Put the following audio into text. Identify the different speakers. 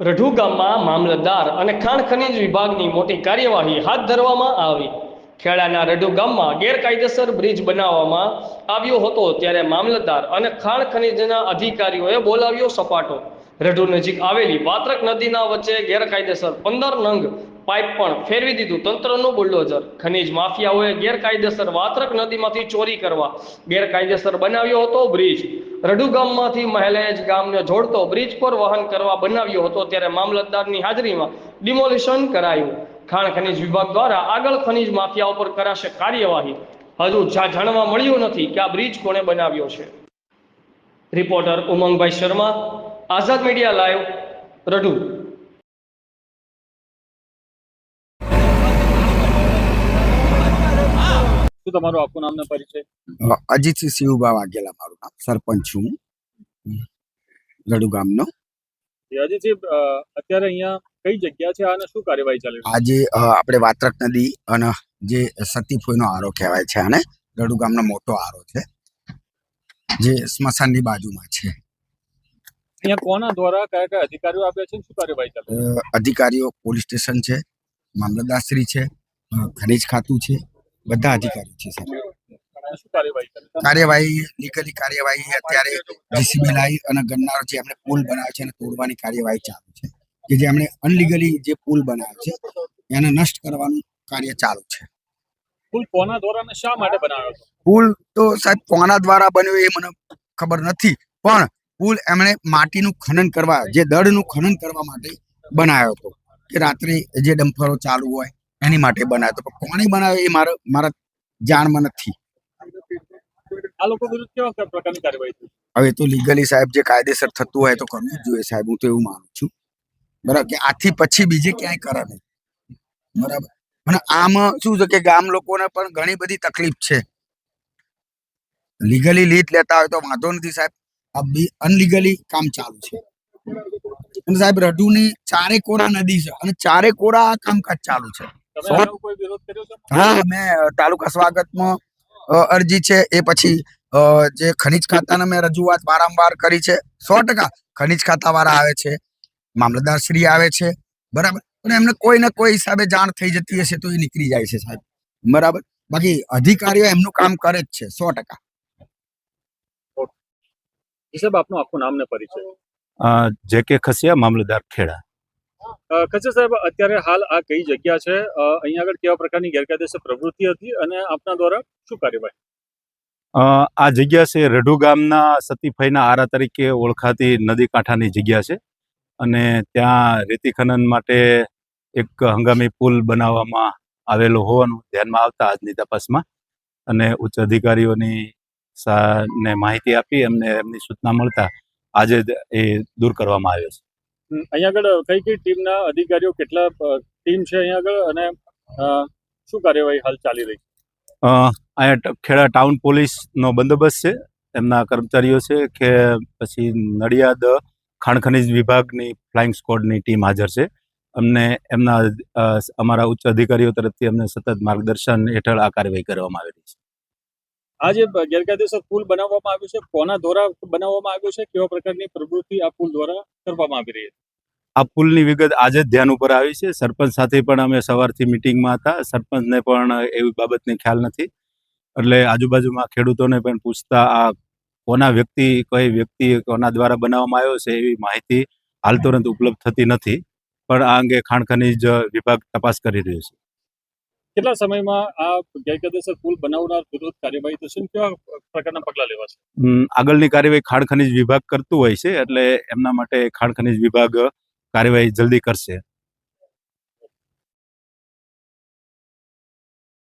Speaker 1: રઢુ ગામમાં મામલતદાર અને ખાણ ખનીજ વિભાગની મોટી કાર્યવાહી હાથ ધરવામાં આવી. ખેડાના રઢુ ગામમાં ગેરકાયદેસર બ્રિજ બનાવવામાં આવ્યો હતો, ત્યારે મામલતદાર અને ખાણ ખનીજના અધિકારીઓએ બોલાવ્યો સપાટો. રઢુ નજીક આવેલી વાત્રક નદીના વચ્ચે ગેરકાયદેસર પંદર નંગ પાઇપ પણ ફેરવી દીધું. તંત્રનું બુલડોઝર. ખનીજ માફિયાઓએ ગેરકાયદેસર વાત્રક નદીમાંથી ચોરી કરવા ગેરકાયદેસર બનાવ્યો હતો બ્રિજ. રઢુ ગામમાંથી મહેલેજ ગામને જોડતો બ્રિજ પર વહન કરવા બનાવ્યો હતો ત્યારે મામલતદારની હાજરીમાં ડિમોલિશન કરાયું. ખાણ ખનીજ વિભાગ દ્વારા આગળ ખનીજ માફિયાઓ પર કરાશે કાર્યવાહી. હજુ જાણવા મળ્યું નથી કે આ બ્રિજ કોણે બનાવ્યો છે. રિપોર્ટર ઉમંગભાઈ શર્મા આઝાદ મીડિયા લાઈવ રઢુ
Speaker 2: શું તમારું આખું નામ ને પરિચય?
Speaker 3: અજીતસિંહ શિવભા વાઘેલા મારું નામ સરપંચ છું હું. રઢુ ગામનો.
Speaker 2: અજીતજી અત્યારે અહીંયા કઈ જગ્યા છે? અને શું કાર્યવાહી ચાલે
Speaker 3: આજે આપણે વાત્રક નદી અને જે સતીફોઈનો આરો કહેવાય છે આને ગડુ ગામનો મોટો આરો છે જે સ્મશાનની બાજુમાં છે.
Speaker 2: અહીંયા કોના દ્વારા કયા કયા અધિકારીઓ આપ્યા છે શું કાર્યવાહી ચાલી
Speaker 3: અધિકારીઓ પોલીસ સ્ટેશન છે મામલતદારશ્રી છે ખનીજ ખાતું છે બધા અધિકારીઓ છે સર?
Speaker 2: અને કાર્યવાહી
Speaker 3: કાર્યવાહી લીગલી કાર્યવાહી અત્યારે જીસીબી લાવી અને ગન્નારો જે એમણે પુલ બનાવ્યો છે એને તોડવાની કાર્યવાહી ચાલુ છે. કે જે એમણે અનલીગલી જે પુલ બનાવ્યો છે એને નષ્ટ કરવાનું કાર્ય ચાલુ છે.
Speaker 2: પુલ કોના દ્વારા અને શા માટે બનાવ્યો
Speaker 3: પુલ તો સાહેબ કોના દ્વારા બન્યો એ મને ખબર નથી પણ પુલ એમણે માટીનું ખનન કરવા જે દળનું ખનન કરવા માટે બનાવ્યો હતો. કે રાત્રે જે ડમ્ફરો ચાલુ હોય એની માટે બનાવ્યો હતો. પણ કોણે બનાવ્યો એ મારા મારા જાણમાં નથી. હવે તો લીગલી સાહેબ જે કાયદેસર થતું હોય તો કરવું જ જોઈએ સાહેબ હું તો એવું માનું છું. બરાબર કે આથી પછી બીજે ક્યાંય કરે નહીં. બરાબર. અને આમાં શું છે કે ગામ લોકોને પણ ઘણી બધી તકલીફ છે. લીગલી લીધ લેતા હોય તો વાંધો નથી સાહેબ. આ અનલીગલી કામ ચાલુ છે. અને સાહેબ રઢુની ચારે કોરા નદી છે અને ચારે કોરા કામકાજ ચાલુ છે. હા મેં તાલુકા સ્વાગતમાં અરજી છે. એ પછી જે ખનિજ ખાતાને મેં રજૂઆત વારંવાર કરી છે. સો ટકા ખનિજ ખાતા વાળા આવે છે મામલતદાર શ્રી આવે છે બરાબર? પણ એમને કોઈ ને કોઈ હિસાબે જાણ થઈ જતી હશે તો એ નીકળી જાય છે સાહેબ. બરાબર? બાકી અધિકારીઓ એમનું કામ કરે જ છે સો ટકા.
Speaker 2: સાહેબ આપનું આખું નામ ને પરિચય.
Speaker 4: જે કે ખસિયા મામલતદાર ખેડા.
Speaker 2: ખસિયા સાહેબ અત્યારે હાલ આ કઈ જગ્યા છે? અહીંયા આગળ કેવા પ્રકારની ગેરકાયદેસર પ્રવૃત્તિ હતી અને આપના દ્વારા શું કાર્યવાહી?
Speaker 4: અ, આ જગ્યા છે રઢુ ગામના સતીફાઈના આરા તરીકે ઓળખાતી નદી કાંઠાની જગ્યા છે. અને ત્યાં રેતી ખનન માટે એક હંગામી પુલ બનાવવામાં આવેલો હોવાનું ધ્યાનમાં આવતા આજની તપાસમાં. અને ઉચ્ચ અધિકારીઓની ને માહિતી આપી એમને એમની સૂચના મળતા આજે એ દૂર કરવામાં આવ્યો છે.
Speaker 2: અહીંયા આગળ કઈ કઈ ટીમના અધિકારીઓ કેટલા ટીમ છે અહીંયા આગળ અને શું કાર્યવાહી હાલ ચાલી રહી છે?
Speaker 4: અહીંયા ખેડા ટાઉન પોલીસનો બંદોબસ્ત છે. એમના કર્મચારીઓ છે કે પછી નડિયાદ ખાણ ખનિજ વિભાગની ફ્લાઇંગ સ્કોડની ટીમ હાજર છે. અમને એમના અમારા ઉચ્ચ અધિકારીઓ તરફથી અમને સતત માર્ગદર્શન હેઠળ આ કાર્યવાહી કરવામાં આવેલી છે.
Speaker 2: આ જે ગેરકાયદેસર પુલ બનાવવામાં આવ્યો છે, કોના દ્વારા બનાવવામાં આવ્યો છે, કેવા પ્રકારની પ્રવૃત્તિ આ પુલ દ્વારા કરવામાં આવી રહી છે?
Speaker 4: આ પુલની વિગત આજે જ ધ્યાન ઉપર આવી છે. સરપંચ સાથે પણ અમે સવારથી મિટિંગમાં હતા. સરપંચને પણ એવી બાબતની ખ્યાલ નથી. એટલે આજુબાજુમાં ખેડૂતોને પણ પૂછતા આ કોના વ્યક્તિ, કઈ વ્યક્તિ કોના દ્વારા બનાવવામાં આવ્યો છે એવી માહિતી હાલ તુરંત ઉપલબ્ધ થતી નથી. પણ આ અંગે ખાણ ખનીજ વિભાગ તપાસ કરી રહ્યો છે.
Speaker 2: કેટલા સમયમાં આ ગેરકાયદેસર પુલ બનાવનાર વિરુદ્ધ કાર્યવાહી થશે કેવા પ્રકારના પગલાં લેવા
Speaker 4: છે? આગળની કાર્યવાહી ખાણ ખનીજ વિભાગ કરતું હોય છે, એટલે એમના માટે ખાણ ખનીજ વિભાગ કાર્યવાહી જલ્દી કરશે.